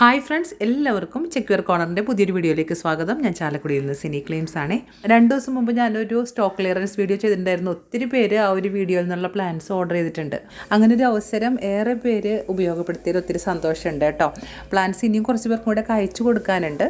Hi friends എല്ലാവർക്കും ചെക്യൂർ കോർണറിന്റെ പുതിയൊരു വീഡിയോയിലേക്ക് സ്വാഗതം. ഞാൻ ചാലക്കുടിയിൽ നിന്ന് സിനി ക്ലെയിംസ് ആണ്. രണ്ട് ദിവസം മുമ്പ് ഞാനൊരു സ്റ്റോക്ക് ക്ലിയറൻസ് വീഡിയോ ചെയ്തിട്ടുണ്ടായിരുന്നു. ഒത്തിരി പേര് ആ ഒരു വീഡിയോയിൽ നിന്നുള്ള പ്ലാൻസ് ഓർഡർ ചെയ്തിട്ടുണ്ട്. അങ്ങനെ ഒരു അവസരം ഏറെ പേര് ഉപയോഗപ്പെടുത്തിയതിൽ ഒത്തിരി സന്തോഷമുണ്ട് കേട്ടോ. പ്ലാൻസ് ഇനിയും കുറച്ച് പേർക്കും കൂടെ അയച്ചു കൊടുക്കാനുണ്ട്.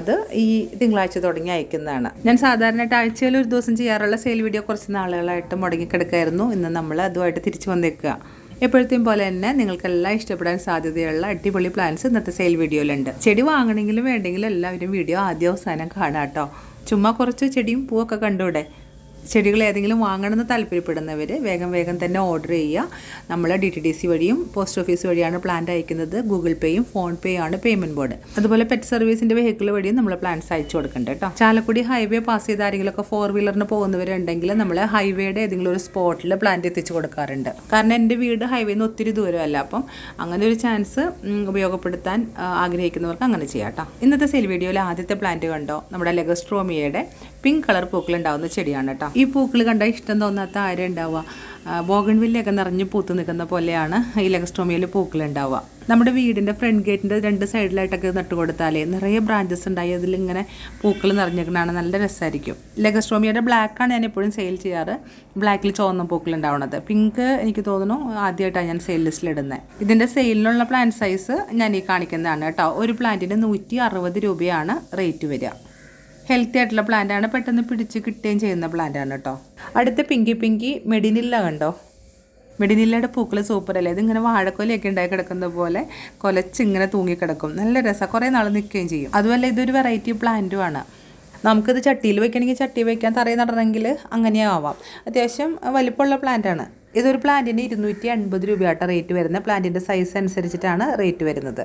അത് ഈ തിങ്കളാഴ്ച തുടങ്ങി അയക്കുന്നതാണ്. ഞാൻ സാധാരണയായിട്ട് ആഴ്ചയിൽ ഒരു ദിവസം ചെയ്യാറുള്ള സെയിൽ വീഡിയോ കുറച്ച് നാളുകളായിട്ട് മുടങ്ങിക്കിടക്കായിരുന്നു. ഇന്ന് നമ്മൾ അതുമായിട്ട് തിരിച്ചു വന്നേക്കുക. എപ്പോഴത്തെയും പോലെ തന്നെ നിങ്ങൾക്കെല്ലാം ഇഷ്ടപ്പെടാൻ സാധ്യതയുള്ള അടിപൊളി പ്ലാൻസ് ഇന്നത്തെ സെയിൽ വീഡിയോയിലുണ്ട് ചെടി വാങ്ങണമെങ്കിലും വേണ്ടെങ്കിലും എല്ലാവരും വീഡിയോ ആദ്യ അവസാനം കാണാം കേട്ടോ ചുമ്മാ കുറച്ച് ചെടിയും പൂവൊക്കെ കണ്ടൂടെ? ചെടികൾ ഏതെങ്കിലും വാങ്ങണമെന്ന് താല്പര്യപ്പെടുന്നവർ വേഗം വേഗം തന്നെ ഓർഡർ ചെയ്യുക. നമ്മൾ ഡി ടി ഡി സി വഴിയും പോസ്റ്റ് ഓഫീസ് വഴിയാണ് പ്ലാന്റ് അയക്കുന്നത്. ഗൂഗിൾ പേയും ഫോൺ പേ ആണ് പേയ്മെന്റ് ബോർഡ് അതുപോലെ പെറ്റ് സർവീസിന്റെ വെഹിക്കിൾ വഴിയും നമ്മൾ പ്ലാന്റ്സ് അയച്ചു കൊടുക്കുന്നുണ്ട് കേട്ടോ. ചാലക്കുടി ഹൈവേ പാസ് ചെയ്ത ആരെങ്കിലുമൊക്കെ ഫോർ വീലറിന് പോകുന്നവരുണ്ടെങ്കിൽ നമ്മൾ ഹൈവേയുടെ ഏതെങ്കിലും ഒരു സ്പോട്ടിൽ പ്ലാന്റ് എത്തിച്ചു കൊടുക്കാറുണ്ട്. കാരണം എന്റെ വീട് ഹൈവേന്ന് ഒത്തിരി ദൂരമല്ല. അപ്പം അങ്ങനെ ഒരു ചാൻസ് ഉപയോഗപ്പെടുത്താൻ ആഗ്രഹിക്കുന്നവർക്ക് അങ്ങനെ ചെയ്യാം കേട്ടോ. ഇന്നത്തെ സെയിൽ വീഡിയോയിൽ ആദ്യത്തെ പ്ലാന്റ് കണ്ടോ? നമ്മുടെ ലെഗസ്ട്രോമിയയുടെ പിങ്ക് കളർ പൂക്കളുണ്ടാവുന്ന ചെടിയാണ് കേട്ടോ. ഈ പൂക്കൾ കണ്ടാൽ ഇഷ്ടം തോന്നാത്ത ആരും ഉണ്ടാവുക ബോഗൺവില്ലയൊക്കെ നിറഞ്ഞ് പൂത്ത് നിൽക്കുന്ന പോലെയാണ് ഈ ലെഗസ്ട്രോമിയയിൽ പൂക്കൾ ഉണ്ടാവുക നമ്മുടെ വീടിന്റെ ഫ്രണ്ട് ഗേറ്റിന്റെ രണ്ട് സൈഡിലായിട്ടൊക്കെ നട്ടു കൊടുത്താലേ നിറയെ ബ്രാഞ്ചസ് ഉണ്ടായി അതിലിങ്ങനെ പൂക്കൾ നിറഞ്ഞിരിക്കണതാണ് നല്ല രസമായിരിക്കും ലെഗസ്ട്രോമിയയുടെ ബ്ലാക്കാണ് ഞാൻ എപ്പോഴും സെയിൽ ചെയ്യാറ്. ബ്ലാക്കിൽ ചുവന്ന പൂക്കൾ ഉണ്ടാവുന്നത് പിങ്ക് എനിക്ക് തോന്നുന്നു ആദ്യമായിട്ടാണ് ഞാൻ സെയിൽ ലിസ്റ്റിൽ ഇടുന്നത് ഇതിന്റെ സെയിലിനുള്ള പ്ലാന്റ് സൈസ് ഞാൻ ഈ കാണിക്കുന്നതാണ് കേട്ടോ. ഒരു പ്ലാന്റിന് നൂറ്റി രൂപയാണ് റേറ്റ് വരിക. ഹെൽത്തി ആയിട്ടുള്ള പ്ലാന്റാണ് പെട്ടെന്ന് പിടിച്ച് കിട്ടുകയും ചെയ്യുന്ന പ്ലാന്റാണ് കേട്ടോ അടുത്ത പിങ്കി പിങ്കി മെഡിനില്ല കണ്ടോ? മെഡിനില്ലയുടെ പൂക്കൾ സൂപ്പർ അല്ലേ? ഇതിങ്ങനെ വാഴക്കൊലയൊക്കെ ഉണ്ടായി കിടക്കുന്ന പോലെ കൊലച്ചിങ്ങനെ തൂങ്ങിക്കിടക്കും. നല്ല രസം. കുറേ നാൾ നിൽക്കുകയും ചെയ്യും. അതുപോലെ ഇതൊരു വെറൈറ്റി പ്ലാന്റുമാണ് നമുക്കിത് ചട്ടിയിൽ വെക്കണമെങ്കിൽ ചട്ടി വെക്കാൻ തറയിൽ നടണമെങ്കിൽ അങ്ങനെയാവാം അത്യാവശ്യം വലിപ്പമുള്ള പ്ലാന്റാണ് ഇതൊരു പ്ലാന്റിന് ഇരുന്നൂറ്റി അൻപത് രൂപയായിട്ട് റേറ്റ് വരുന്നത്. പ്ലാന്റിന്റെ സൈസ് അനുസരിച്ചിട്ടാണ് റേറ്റ് വരുന്നത്.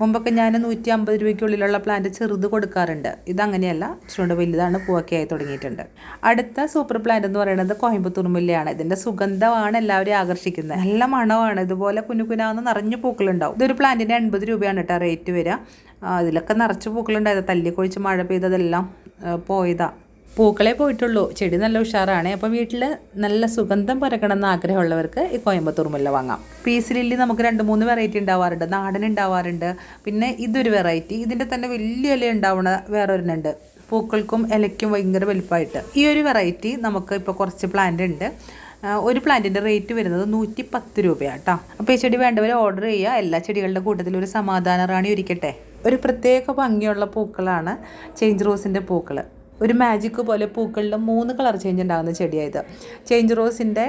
മുമ്പൊക്കെ ഞാൻ നൂറ്റി അമ്പത് രൂപയ്ക്കുള്ളിലുള്ള പ്ലാന്റ് ചെറുത് കൊടുക്കാറുണ്ട്. ഇതങ്ങനെയല്ല ഇച്ചിരി വലുതാണ് പൂവൊക്കെ ആയി തുടങ്ങിയിട്ടുണ്ട്. അടുത്ത സൂപ്പർ പ്ലാന്റ് എന്ന് പറയുന്നത് കോയമ്പത്തൂർ മുല്ലയാണ്. ഇതിന്റെ സുഗന്ധമാണ് എല്ലാവരെയും ആകർഷിക്കുന്നത്. നല്ല മണമാണ്. ഇതുപോലെ കുഞ്ഞു കുനാന്ന് നിറഞ്ഞു പൂക്കളുണ്ടാവും. ഇതൊരു പ്ലാന്റിന് എൺപത് രൂപയാണ് കേട്ടോ റേറ്റ് വരിക. അതിലൊക്കെ നിറച്ച് പൂക്കളുണ്ടായത്. തല്ലിക്കൊഴിച്ച് മഴ പെയ്തതെല്ലാം ആ, പോയതാ. പൂക്കളെ പോയിട്ടുള്ളൂ. ചെടി നല്ല ഉഷാറാണ്. അപ്പോൾ വീട്ടിൽ നല്ല സുഗന്ധം പരക്കണം എന്ന് ആഗ്രഹമുള്ളവർക്ക് ഈ കോയമ്പത്തൂർ മുല്ല വാങ്ങാം. പീസ് ലില്ലി നമുക്ക് രണ്ട് മൂന്ന് വെറൈറ്റി ഉണ്ടാവാറുണ്ട്. നാടൻ ഉണ്ടാവാറുണ്ട്. പിന്നെ ഇതൊരു വെറൈറ്റി ഇതിന്റെ തന്നെ വലിയ ഇല ഉണ്ടാവുന്ന വേറൊരെണ്ണുണ്ട്. പൂക്കൾക്കും ഇലയ്ക്കും ഭയങ്കര വലുപ്പമായിട്ട്. ഈ ഒരു വെറൈറ്റി നമുക്ക് ഇപ്പോൾ കുറച്ച് പ്ലാന്റ് ഉണ്ട്. ഒരു പ്ലാന്റിന്റെ റേറ്റ് വരുന്നത് നൂറ്റി പത്ത് രൂപയാണ് കേട്ടോ അപ്പോൾ ഈ ചെടി വേണ്ടവർ ഓർഡർ ചെയ്യുക. എല്ലാ ചെടികളുടെ കൂട്ടത്തിൽ ഒരു സമാധാന റാണി ഒരുക്കട്ടെ. ഒരു പ്രത്യേക ഭംഗിയുള്ള പൂക്കളാണ് ചേഞ്ച് റോസിന്റെ പൂക്കൾ ഒരു മാജിക്ക് പോലെ പൂക്കളിൽ മൂന്ന് കളർ ചേഞ്ച് ഉണ്ടാകുന്ന ചെടിയായത്. ചേഞ്ച് റോസിന്റെ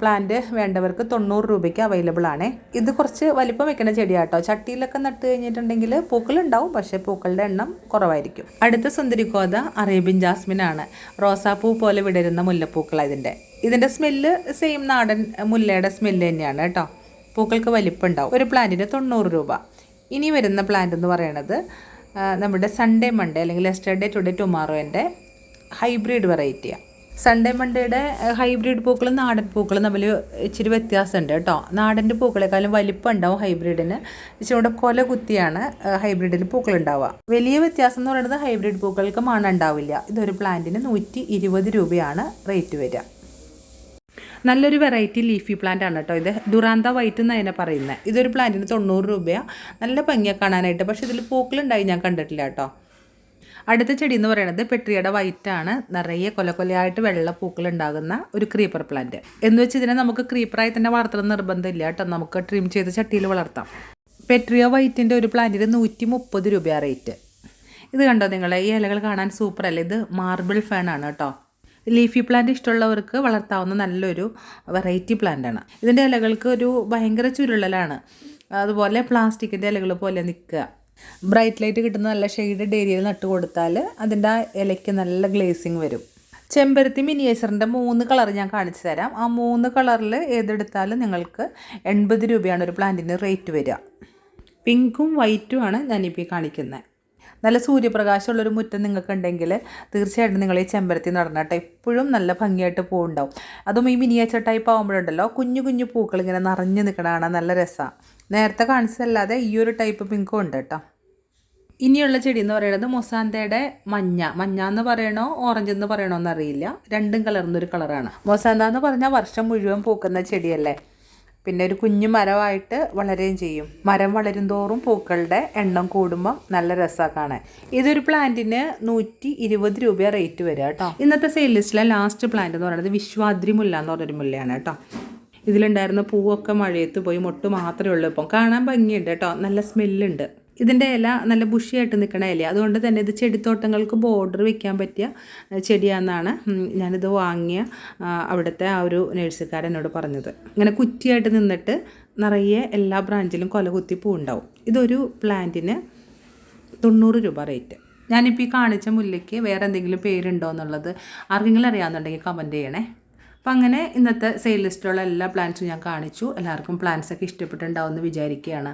പ്ലാന്റ് വേണ്ടവർക്ക് തൊണ്ണൂറ് രൂപയ്ക്ക് അവൈലബിൾ ആണ്. ഇത് കുറച്ച് വലിപ്പം വെക്കുന്ന ചെടിയാട്ടോ. ചട്ടിയിലൊക്കെ നട്ട് കഴിഞ്ഞിട്ടുണ്ടെങ്കിൽ പൂക്കളുണ്ടാവും പക്ഷേ പൂക്കളുടെ എണ്ണം കുറവായിരിക്കും. അടുത്ത സുന്ദരിക്കോത അറേബ്യൻ ജാസ്മിൻ ആണ്. റോസാപ്പൂ പോലെ വിടരുന്ന മുല്ലപ്പൂക്കളാണ് ഇതിന്റെ ഇതിന്റെ സ്മെല്ല് സെയിം നാടൻ മുല്ലയുടെ സ്മെല്ല് തന്നെയാണ് കേട്ടോ. പൂക്കൾക്ക് വലിപ്പം ഉണ്ടാവും ഒരു പ്ലാന്റിന് തൊണ്ണൂറ് രൂപ. ഇനി വരുന്ന പ്ലാന്റ് എന്ന് പറയുന്നത് ആ, നമ്മുടെ സൺഡേ മൺഡേ അല്ലെങ്കിൽ എസ്റ്റർഡേ ടുഡേ ടുമാറോന്റെ ഹൈബ്രിഡ് വെറൈറ്റിയാണ് സൺഡേ മൺഡേയുടെ ഹൈബ്രിഡ് പൂക്കളും നാടൻ പൂക്കളും തമ്മിൽ ഇച്ചിരി വ്യത്യാസമുണ്ട് കേട്ടോ. നാടന്റെ പൂക്കളെക്കാളും വലിപ്പം ഉണ്ടാവും ഹൈബ്രിഡിന് ഇച്ചിരി കൂടെ കൊല കുത്തിയാണ് ഹൈബ്രിഡിൽ പൂക്കൾ ഉണ്ടാവുക വലിയ വ്യത്യാസം എന്ന് പറയുന്നത് ഹൈബ്രിഡ് പൂക്കൾക്ക് മണം ഉണ്ടാവില്ല ഇതൊരു പ്ലാന്റിന് നൂറ്റി രൂപയാണ് റേറ്റ് വരിക. നല്ലൊരു വെറൈറ്റി ലീഫി പ്ലാന്റ് ആണ് കേട്ടോ ഇത്. ദുറാന്ത വൈറ്റ് എന്ന് അതിനെ പറയുന്നത് ഇതൊരു പ്ലാന്റിന് തൊണ്ണൂറ് രൂപയാണ് നല്ല ഭംഗിയാണ് കാണാനായിട്ട്. പക്ഷെ ഇതിൽ പൂക്കളുണ്ടായി ഞാൻ കണ്ടിട്ടില്ല കേട്ടോ അടുത്ത ചെടി എന്ന് പറയുന്നത് പെട്രിയുടെ വൈറ്റ് ആണ്. നിറയെ കൊല കൊലയായിട്ട് വെള്ള പൂക്കൾ ഉണ്ടാകുന്ന ഒരു ക്രീപ്പർ പ്ലാന്റ് എന്ന് വെച്ച് ഇതിനെ നമുക്ക് ക്രീപ്പറായി തന്നെ വളർത്തണം നിർബന്ധമില്ല കേട്ടോ നമുക്ക് ട്രിം ചെയ്ത് ചട്ടിയിൽ വളർത്താം. പെട്രിയ വൈറ്റിന്റെ ഒരു പ്ലാന്റിന് നൂറ്റി മുപ്പത് രൂപയാണ് റേറ്റ് ഇത് കണ്ടോ നിങ്ങളെ? ഈ ഇലകൾ കാണാൻ സൂപ്പർ അല്ലേ? ഇത് മാർബിൾ ഫാൻ ആണ് കേട്ടോ ലീഫി പ്ലാന്റ് ഇഷ്ടമുള്ളവർക്ക് വളർത്താവുന്ന നല്ലൊരു വെറൈറ്റി പ്ലാന്റാണ് ഇതിന്റെ ഇലകൾക്ക് ഒരു ഭയങ്കര ചുരുളലാണ്. അതുപോലെ പ്ലാസ്റ്റിക്കിന്റെ ഇലകൾ പോലെ നിൽക്കുക. ബ്രൈറ്റ് ലൈറ്റ് കിട്ടുന്ന നല്ല ഷെയ്ഡഡ് ഏരിയയിൽ നട്ട് കൊടുത്താൽ അതിന്റെ ഇലയ്ക്ക് നല്ല ഗ്ലേസിങ് വരും. ചെമ്പരത്തി മിനിയേച്ചറിന്റെ മൂന്ന് കളർ ഞാൻ കാണിച്ചു തരാം. ആ മൂന്ന് കളറിൽ ഏതെടുത്താലും നിങ്ങൾക്ക് എൺപത് രൂപയാണ് ഒരു പ്ലാന്റിന് റേറ്റ് വരിക. പിങ്കും വൈറ്റും ആണ് ഞാനിപ്പോൾ കാണിക്കുന്നത് നല്ല സൂര്യപ്രകാശമുള്ളൊരു മുറ്റം നിങ്ങൾക്ക് ഉണ്ടെങ്കിൽ തീർച്ചയായിട്ടും നിങ്ങൾ ഈ ചെമ്പരത്തി നടന്നട്ടെ എപ്പോഴും നല്ല ഭംഗിയായിട്ട് പൂവുണ്ടാവും. അതും ഈ മിനിയേച്ചർ ടൈപ്പ് ആകുമ്പോഴുണ്ടല്ലോ കുഞ്ഞു കുഞ്ഞു പൂക്കൾ ഇങ്ങനെ നിറഞ്ഞു നിൽക്കണ കാണാൻ നല്ല രസമാണ് നേരത്തെ കാണിച്ചതല്ലാതെ ഈ ഒരു ടൈപ്പ് പിങ്കും ഉണ്ട് കേട്ടോ. ഇനിയുള്ള ചെടി എന്ന് പറയുന്നത് മൊസാന്തയുടെ മഞ്ഞ. മഞ്ഞ എന്ന് പറയണോ ഓറഞ്ച് എന്ന് പറയണോ എന്നറിയില്ല. രണ്ടും കലർന്നൊരു കളറാണ് മൊസാന്ത എന്ന് പറഞ്ഞാൽ വർഷം മുഴുവൻ പൂക്കുന്ന ചെടിയല്ലേ? പിന്നെ ഒരു കുഞ്ഞു മരമായിട്ട് വളരുകയും ചെയ്യും. മരം വളരും തോറും പൂക്കളുടെ എണ്ണം കൂടുമ്പോൾ നല്ല രസമാണ് കാണാൻ. ഇതൊരു പ്ലാന്റിന് നൂറ്റി ഇരുപത് രൂപ റേറ്റ് വരിക കേട്ടോ. ഇന്നത്തെ സെയിൽ ലിസ്റ്റിലെ ലാസ്റ്റ് പ്ലാന്റ് എന്ന് പറയുന്നത് വിശ്വാദ്രി മുല്ല എന്ന് പറഞ്ഞൊരു മുല്ലയാണ് കേട്ടോ. ഇതിലുണ്ടായിരുന്ന പൂവൊക്കെ മഴയത്ത് പോയി മൊട്ട് മാത്രമേ ഉള്ളൂ ഇപ്പം. കാണാൻ ഭംഗിയുണ്ട് കേട്ടോ. നല്ല സ്മെല്ലുണ്ട് ഇതിന്റെ ഇല നല്ല ബുഷിയായിട്ട് നിൽക്കണ ഇല അതുകൊണ്ട് തന്നെ ഇത് ചെടിത്തോട്ടങ്ങൾക്ക് ബോർഡർ വെക്കാൻ പറ്റിയ ചെടിയാണെന്നാണ് ഞാനിത് വാങ്ങിയ അവിടുത്തെ ആ ഒരു നഴ്സുകാരൻ എന്നോട് പറഞ്ഞത്. ഇങ്ങനെ കുറ്റിയായിട്ട് നിന്നിട്ട് നിറയെ എല്ലാ ബ്രാഞ്ചിലും കൊല കുത്തി പൂ ഉണ്ടാവും ഇതൊരു പ്ലാന്റിന് തൊണ്ണൂറ് രൂപ റേറ്റ് ഞാനിപ്പോൾ ഈ കാണിച്ച മുല്ലയ്ക്ക് വേറെ എന്തെങ്കിലും പേരുണ്ടോ എന്നുള്ളത് ആർക്കെങ്കിലും അറിയാമെന്നുണ്ടെങ്കിൽ കമന്റ് ചെയ്യണേ. അപ്പം അങ്ങനെ ഇന്നത്തെ സെയിൽ ലിസ്റ്റിലുള്ള എല്ലാ പ്ലാൻസും ഞാൻ കാണിച്ചു. എല്ലാവർക്കും പ്ലാൻസ് ഒക്കെ ഇഷ്ടപ്പെട്ടുണ്ടാവുമെന്ന് വിചാരിക്കുകയാണ്.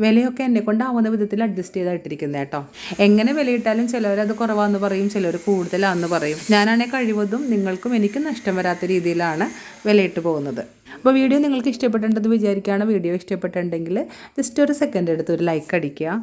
വിലയൊക്കെ എന്നെ കൊണ്ടാവുന്ന വിധത്തിൽ അഡ്ജസ്റ്റ് ചെയ്തായിട്ടിരിക്കുന്നത് കേട്ടോ. എങ്ങനെ വിലയിട്ടാലും ചിലവർ അത് കുറവാന്ന് പറയും ചിലവർ കൂടുതലാണെന്ന് പറയും. ഞാനാണെങ്കിൽ കഴിവതും നിങ്ങൾക്കും എനിക്കും നഷ്ടം വരാത്ത രീതിയിലാണ് വിലയിട്ട് പോകുന്നത്. അപ്പോൾ വീഡിയോ നിങ്ങൾക്ക് ഇഷ്ടപ്പെട്ടിട്ടുണ്ടെന്ന് വിചാരിക്കുകയാണ്. വീഡിയോ ഇഷ്ടപ്പെട്ടിട്ടുണ്ടെങ്കിൽ ജസ്റ്റ് ഒരു സെക്കൻഡ് എടുത്ത് ഒരു ലൈക്ക് അടിക്കുക.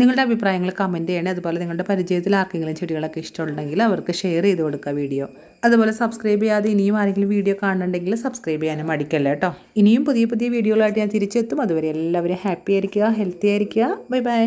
നിങ്ങളുടെ അഭിപ്രായങ്ങൾ കമന്റ് ചെയ്യണേ. അതുപോലെ നിങ്ങളുടെ പരിചയത്തിൽ ആർക്കെങ്കിലും ചെടികളൊക്കെ ഇഷ്ടമുണ്ടെങ്കിൽ അവർക്ക് ഷെയർ ചെയ്ത് കൊടുക്കുക വീഡിയോ. അതുപോലെ സബ്സ്ക്രൈബ് ചെയ്യാതെ ഇനിയും ആരെങ്കിലും വീഡിയോ കാണുന്നുണ്ടെങ്കിൽ സബ്സ്ക്രൈബ് ചെയ്യാനും മടിക്കല്ല കേട്ടോ. ഇനിയും പുതിയ പുതിയ വീഡിയോകളായിട്ട് ഞാൻ തിരിച്ചെത്തും. അതുവരെ എല്ലാവരും ഹാപ്പി ആയിരിക്കുക ഹെൽത്തി ആയിരിക്കുക. Bye bye